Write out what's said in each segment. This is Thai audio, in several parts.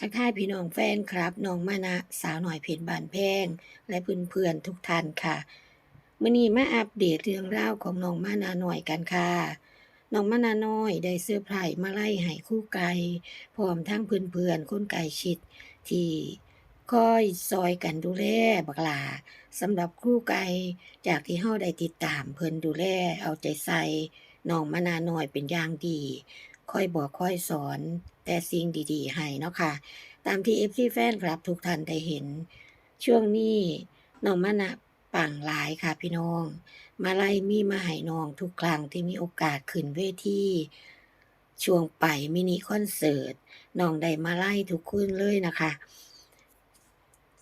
ค่ะพี่น้องแฟนครับน้องมานะสาวหน่อยเพชรบานแพง และเพื่อนๆทุกท่านค่ะมื้อนี้มาอัปเดตเรื่องราวของน้องมานาหน่อยกันค่ะน้องมานาน้อยได้เสื้อไพรมาไล่ให้คู่ไกลพร้อมทั้งเพื่อนๆคนไกลชิด ที่คอยซอยกันดูแลบักลาสำหรับคู่ไกลจากที่เฮาได้ติดตามเพิ่นดูแลเอาใจใส่น้องมานาน้อยเป็นอย่างดีคอยบอกคอยสอน แต่สิ่งดีๆ ให้เนาะค่ะ ตามที่เอฟซีแฟนครับทุกท่านได้เห็น ช่วงนี้น้องมานะปังหลายค่ะพี่น้อง มาไล่มีมาให้น้องทุกครั้งที่มีโอกาสขึ้นเวทีช่วงไปมินิคอนเสิร์ตน้องได้มาไล่ทุกคืนเลยนะคะ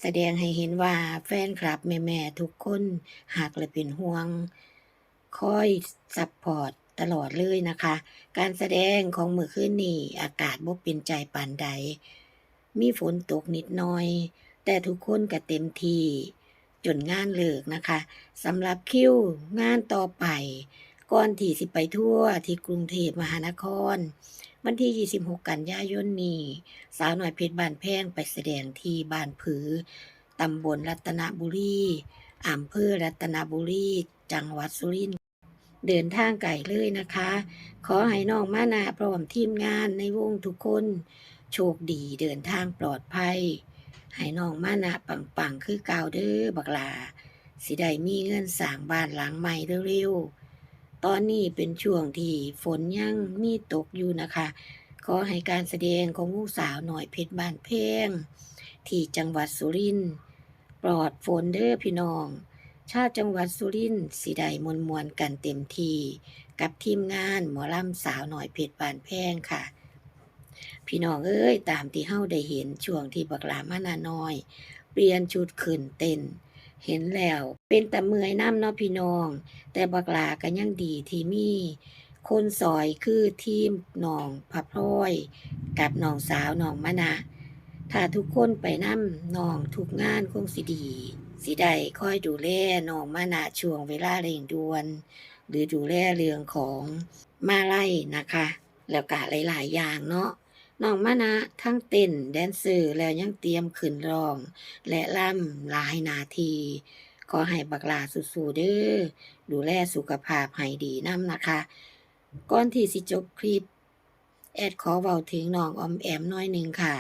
แสดงให้เห็นว่าแฟนคลับแม่ ๆ ทุกคนหากและเป็นห่วง คอยซัพพอร์ต ตลอดเลยนะคะ การแสดงของเมื่อคืนนี้อากาศบ่เป็นใจปานใด มีฝนตกนิดหน่อย แต่ทุกคนก็เต็มที่จนงานเลิกนะคะสำหรับคิวงานต่อไปก่อนที่สิไปทั่วที่กรุงเทพมหานคร วันที่ 26 กันยายนนี้ สาวหน่อยเพชรบานแพงไปแสดงที่บ้านผือตำบลรัตนบุรีอำเภอรัตนบุรี จังหวัดสุรินทร์ เดินทางไกลเลยนะคะ ขอให้น้องมานาพร้อมทีมงานในวงทุกคน โชคดีเดินทางปลอดภัย ให้น้องมานะปังๆ คือเก่าเด้อบักลา สิได้มีเงินสร้างบ้านหลังใหม่เร็วๆ ตอนนี้เป็นช่วงที่ฝนยังมีตกอยู่นะคะ ขอให้การแสดงของลูกสาวหน่อยเพชรบ้านเพ่งที่จังหวัดสุรินทร์ปลอดฝนเด้อพี่น้อง ชาติจังหวัดสุรินทร์สิได้มวลมวลกันเต็มทีกับทีมงานหมอลำสาวหน่อยเพชรบานแพงค่ะ พี่น้องเอ้ยตามที่เฮาได้เห็นช่วงที่บักลามานาน้อย เปลี่ยนชุดขึ้นเต้น เห็นแล้วเป็นแต่เมื่อยน้ำเนาะพี่น้อง แต่บักลาก็ยังดีที่มีคนซอยคือทีมน้องพับพลอย กับน้องสาวน้องมะนะถ้าทุกคนไปนำน้องทุกงานคงสิดี สิได้คอยดูแลน้องมานะช่วงเวลาเร่งด่วน หรือดูแลเรื่องของมาไล่นะคะ แล้วก็หลายๆ อย่างเนาะน้องมานะทั้งเต้นแดนเซอร์แล้วยังเตรียมขึ้นร้อง และล่ำหลายนาทีขอให้บักลาสู้ๆเด้อดูแลสุขภาพให้ดีน้ำนะคะ ก่อนที่สิจบคลิป แอดขอเว้าถึงน้องออมแอมน้อยหนึ่งค่ะ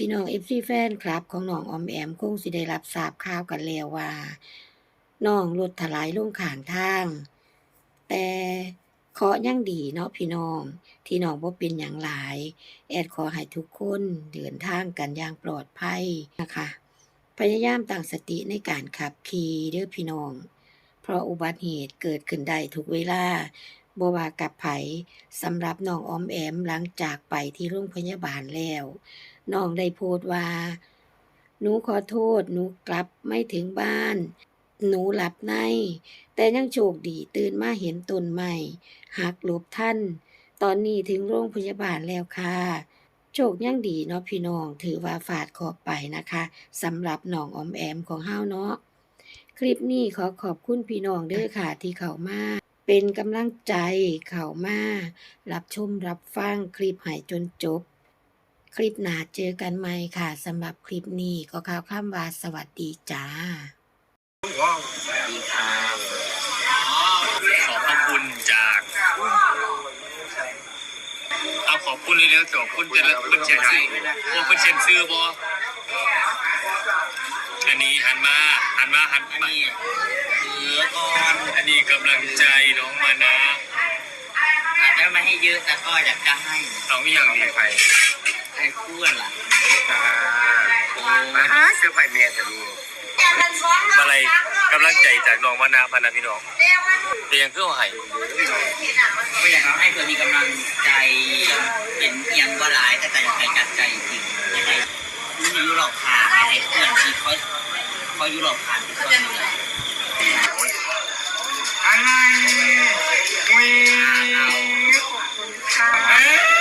พี่น้องเอฟซีแฟนครับของน้องออมแอมคงสิได้รับทราบข่าวกันแล้วว่าน้องรถถลายลงข้างทาง แต่เคาะยังดีเนาะพี่น้อง ที่น้องบ่เป็นอย่างหลาย แอดขอให้ทุกคนเดินทางกันอย่างปลอดภัยนะคะ พยายามตั้งสติในการขับขี่เด้อพี่น้อง เพราะอุบัติเหตุเกิดขึ้นได้ทุกเวลาบ่ว่ากับไผสำหรับน้องออมแอมหลังจากไปที่โรงพยาบาลแล้ว น้องได้โพสต์ว่า หนูขอโทษ หนูกลับไม่ถึงบ้าน หนูหลับใน แต่ยังโชคดีตื่นมาเห็นต้นไม้หักหลบท่าน ตอนนี้ถึงโรงพยาบาลแล้วค่ะ โชคยังดีเนาะพี่น้อง ถือว่าฝาดขอบไปนะคะสำหรับน้องอมแอมของเฮาเนาะ คลิปนี้ขอขอบคุณพี่น้องเด้อค่ะที่เข้ามาเป็นกำลังใจเข้ามา รับชมรับฟังคลิปให้จนจบ คลิปหน้าเจอกันใหม่ค่ะสำหรับคลิปนี้ก็ข่าวข้ามวาสวัสดีจ้า สวัสดีครับขอบคุณจากเอาขอบคุณเร็วๆจบคุณจะเพิ่นเชียนซื้อโอ้เพิ่นเชียนซื้อบออันนี้หันมาหันมาหันมาเหลือก่อนอันนี้กำลังใจน้องมานะอาจจะไม่ให้เยอะแต่ก็อยากจะให้น้องมีอย่างดีไป ให้เพื่อนล่ะโอ้มาเสื้อผ้าเมียจะดูมาอะไรกำลังใจจากน้องมานะพานะพี่น้องเตียงเครื่องไห้ก็อยากให้เพื่อนมีกำลังใจเห็นเอียงว่าร้ายแต่ก็อยากให้จัดใจจริงยังไงนี่ยุโรปผ่านให้เพื่อนที่เขาเขายุโรปผ่านที่เขาอยู่เลยอะไรอุ้ยไม่ได้จะบุกห้องมีซื้อมาหลายเอง